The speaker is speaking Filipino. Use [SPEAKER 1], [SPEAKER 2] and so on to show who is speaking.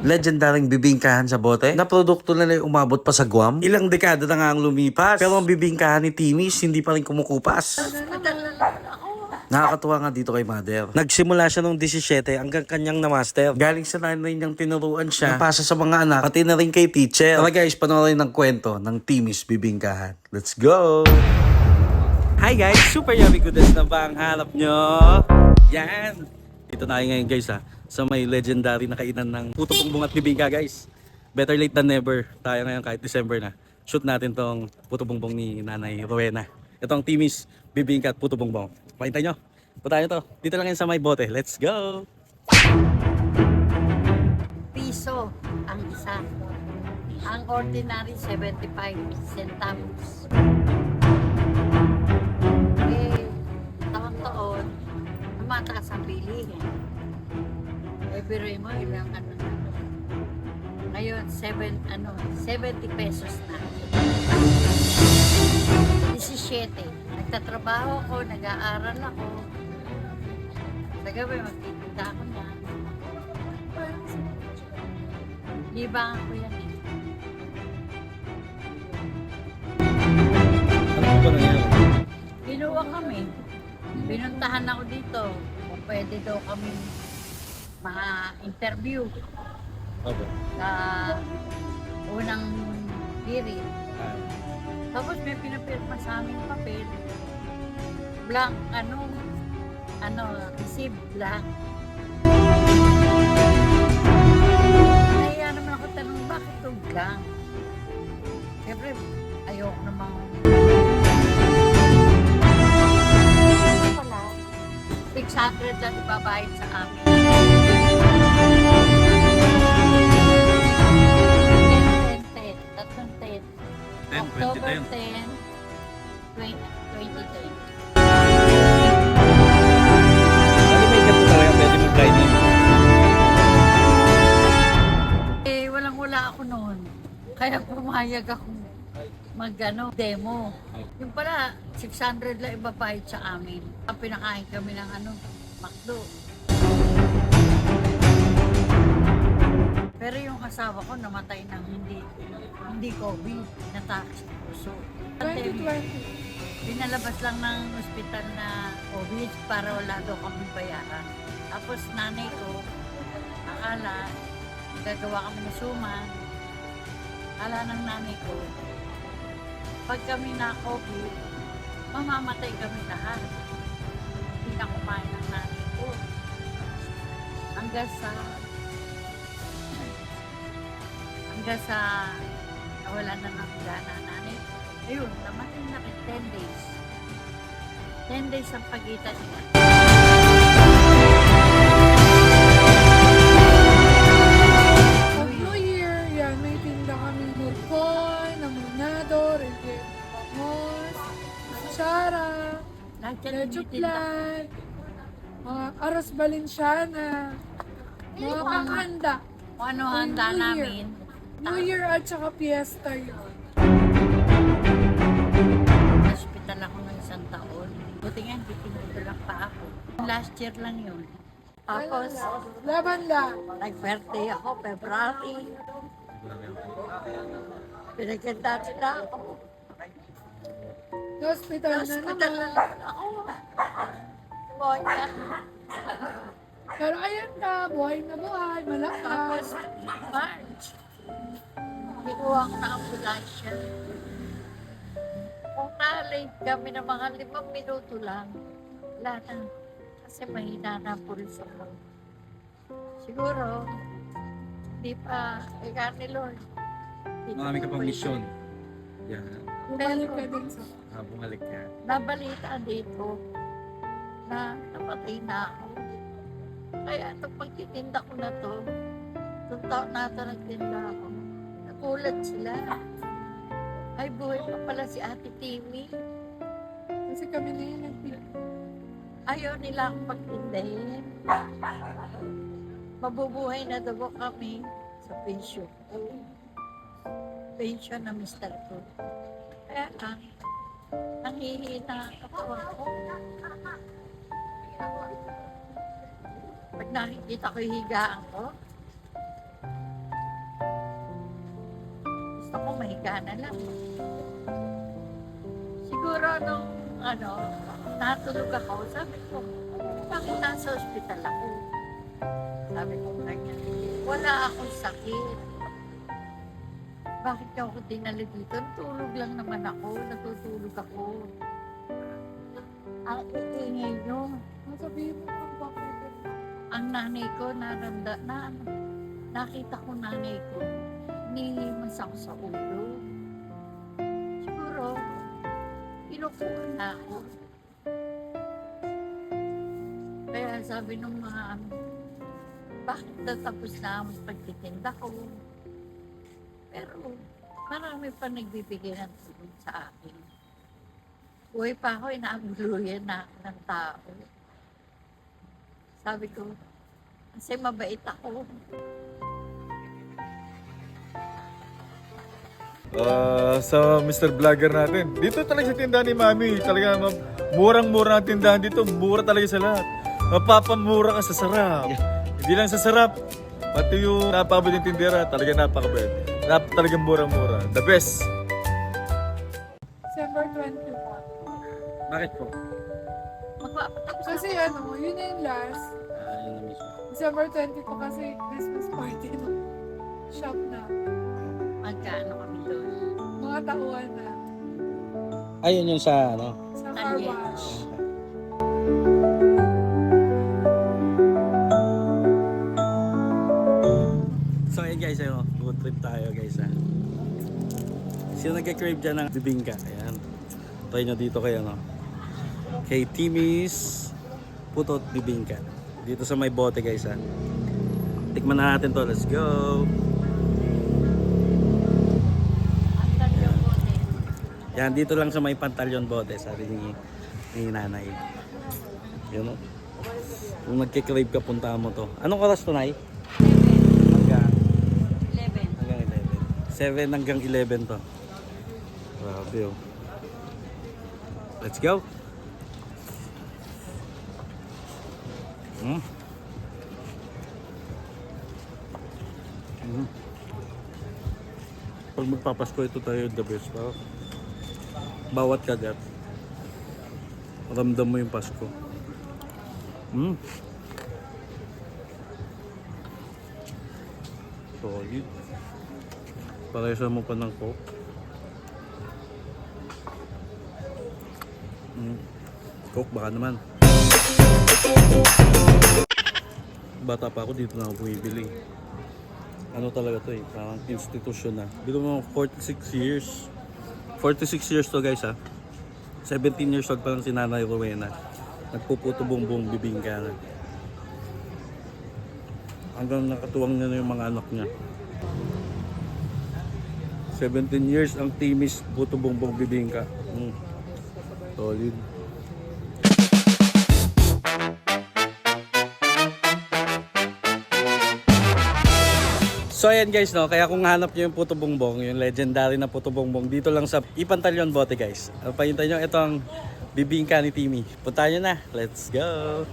[SPEAKER 1] legendaring bibingkahan sa bote na produkto na nila umabot pa sa Guam. Ilang dekada na nga ang lumipas. Pero ang bibingkahan ni Timis hindi pa rin kumukupas. Nakakatuwa nga dito kay Mother. Nagsimula siya nung 17 hanggang kanyang na-master. Galing sa nanay niyang tinuruan siya. Napasa sa mga anak, pati na rin kay teacher. Tara guys, panoorin ng kwento ng Timis Bibingkahan. Let's go! Hi guys! Super yummy goodness na ba ang hanap nyo? Yan! Dito tayo ngayon guys ha, sa may legendary na kainan ng puto bongbong at bibingka guys. Better late than never. Tayo ngayon kahit December na. Shoot natin tong puto bongbong ni Nanay Rowena. Ito ang Timis Bibingka at puto bongbong. Pakita nyo. Punta tayo to. Dito lang yan sa may bote. Let's go!
[SPEAKER 2] piso ang isa. Ang ordinary 75 centavos. Eh, taon-taon, tumataas ang bilihin. Biruin mo, ilang ano na. Ngayon, 7, ano, 70 pesos na. 17. Nagtatrabaho ako, nag-aaral ako. Sa gabi, magtitinda ako na. Libang ako yan eh.
[SPEAKER 1] Ano ba nangyari?
[SPEAKER 2] Kinuha kami. Pinuntahan ako dito. Kung pwede daw kami ma-interview
[SPEAKER 1] Okay.
[SPEAKER 2] sa unang hearing. Tapos may pinapirma sa aming papel. Blank, ano, ano, receive blank. Kaya naman ako tanong, bakit ito blank? Siyempre, ayoko namang... Wala. 600 lang ibabayad sa amin. 10, October
[SPEAKER 1] 20,
[SPEAKER 2] 10, 20, 2010.
[SPEAKER 1] Ano may ganito talaga pwede mag-dining?
[SPEAKER 2] Eh, walang wala ako noon. Kaya pumayag ako mag ano, demo. Yung pala, 600 lang ibabayad sa amin. Ang pinakain kami ng ano, McDo. Asawa ko namatay ng hindi hindi COVID, natake sa puso. Pandemic.
[SPEAKER 3] 2020.
[SPEAKER 2] Pinalabas lang ng ospital na COVID para wala daw kami bayaran. Tapos nanay ko, akala, gagawa kami ng suman. Akala ng nanay ko, pag kami na COVID, mamamatay kami lahat. Hindi na kumain ng nanay ko. Hanggang sa hanggang sa nawala na ng gana nanay. Ayun, namatay na rin 10 days. 10 days ang pagitan niya.
[SPEAKER 3] Pag New Year, yan, may tinda kami Murcon, Namunado, Regen Bangos, Kutsara,
[SPEAKER 2] Lahat yan.
[SPEAKER 3] Plan, mga Aros Valenciana, mga panghanda.
[SPEAKER 2] Kung ano handa
[SPEAKER 3] New Year.
[SPEAKER 2] namin.
[SPEAKER 3] New Year at saka Fiesta yun.
[SPEAKER 2] Hospital ako ng isang taon. Buti nga, hindi pinutulak pa ako. Last year lang yun. Tapos,
[SPEAKER 3] Laban lang.
[SPEAKER 2] nag-birthday ako, February. Pinagkanda sila ako.
[SPEAKER 3] Sa hospital na
[SPEAKER 2] Hospital na
[SPEAKER 3] naman.
[SPEAKER 2] lang ako. Monya.
[SPEAKER 3] Pero ayan ka, buhay na buhay, malakas.
[SPEAKER 2] March. Kinuha ko na ambulansya. Kung na-late kami ng mga limang minuto lang, wala na. Kasi mahina na pulis ako. Siguro, hindi pa, ika ni Lord. Hindi
[SPEAKER 1] Marami ka
[SPEAKER 2] pa
[SPEAKER 1] pang
[SPEAKER 2] pwede.
[SPEAKER 1] misyon. Yan.
[SPEAKER 3] Bumalik ka din sa...
[SPEAKER 1] Ah, bumalik ka.
[SPEAKER 2] Nabalita dito na napatay na ako. Kaya itong pagtitinda ko na to, itong taon na ito nagtinda ako, nagulat sila. Ay, buhay pa pala si Ate Timmy.
[SPEAKER 3] Kasi kami na nagpili.
[SPEAKER 2] Ayaw nila akong pagtindahin. Mabubuhay na daw kami sa pension. Pension na Mr. ko. Kaya lang, nangihina ako ako. Pag nakikita ko yung higaan ko, mahiga na lang. Siguro nung ano, natulog ako, sabi ko, bakit nasa ospital ako? Sabi ko ganyan, wala akong sakit. Bakit ako dinala dito? Natulog lang naman ako, natutulog ako. Ang iingay niyo,
[SPEAKER 3] Masabihin mo bakit.
[SPEAKER 2] ang nanay ko naranda na nakita ko nanay ko nilimas ako sa ulo. Siguro inukuhan na ako. Kaya sabi nung mga bakit natapos na ang pagtitinda ko? Pero marami pa nagbibigay ng tulong sa akin. Buhay pa ako inaabuluyan na ako ng tao. Sabi ko, kasi mabait ako.
[SPEAKER 4] Ah, sa Mr. Vlogger natin. Dito talaga sa tindahan ni Mami. Talaga murang-mura ang tindahan dito. Mura talaga sa lahat. Mapapamura ka sa sarap. Hindi lang sa sarap. Pati yung napabot yung tindera, talaga napakabait. Nap talagang murang-mura. The best.
[SPEAKER 3] December 20 po.
[SPEAKER 1] Bakit po?
[SPEAKER 3] Kasi ano, yun na yung last.
[SPEAKER 1] Ah, yun na mismo.
[SPEAKER 3] December 20 po kasi Christmas party no. Shop na.
[SPEAKER 2] Magkano kami doon.
[SPEAKER 3] Mga tauhan na.
[SPEAKER 1] Ayun yung sa ano.
[SPEAKER 3] Sa car wash.
[SPEAKER 1] So ayun guys, ayun, road trip tayo guys ha. Sino nagka-crave dyan ng bibingka? Ayan. Try nyo dito kayo no. Kay Timmy's Putot Bibingka. Dito sa may bote guys ha. Tikman na natin to. Let's go!
[SPEAKER 2] Ang ganda po din.
[SPEAKER 1] Yan, dito lang sa may pantalyon bote, sabi ni, ni nanay. Yun o. Kung nagkikrave ka, punta mo to. Anong oras to, Nay? Hanggang,
[SPEAKER 2] 11.
[SPEAKER 1] hanggang 11. 7 hanggang 11 to. Grabe oh. Let's go! Mm. Mm. Pag magpapasko ito tayo the best pa. Bawat kagat. Ramdam mo yung Pasko. Mm. Solid. Paresa mo pa ng coke. Mm. Coke baka naman. Bata pa ako dito na ako bumibili. Ano talaga to eh, parang institusyon na. Dito mo 46 years. 46 years to guys ha. 17 years old pa lang si Nanay Rowena. Nagpuputo bumbong bibingka na. Hanggang nakatuwang niya na yung mga anak niya. 17 years ang timis puto bumbong bibingka. Mm. Solid. So ayan guys no, kaya kung hanap nyo yung Puto Bongbong, yung legendary na Puto Bongbong, dito lang sa Ipantalyon Bote guys. Ang pahintay nyo, ito ang bibingka ni Timmy. Punta nyo na, let's go!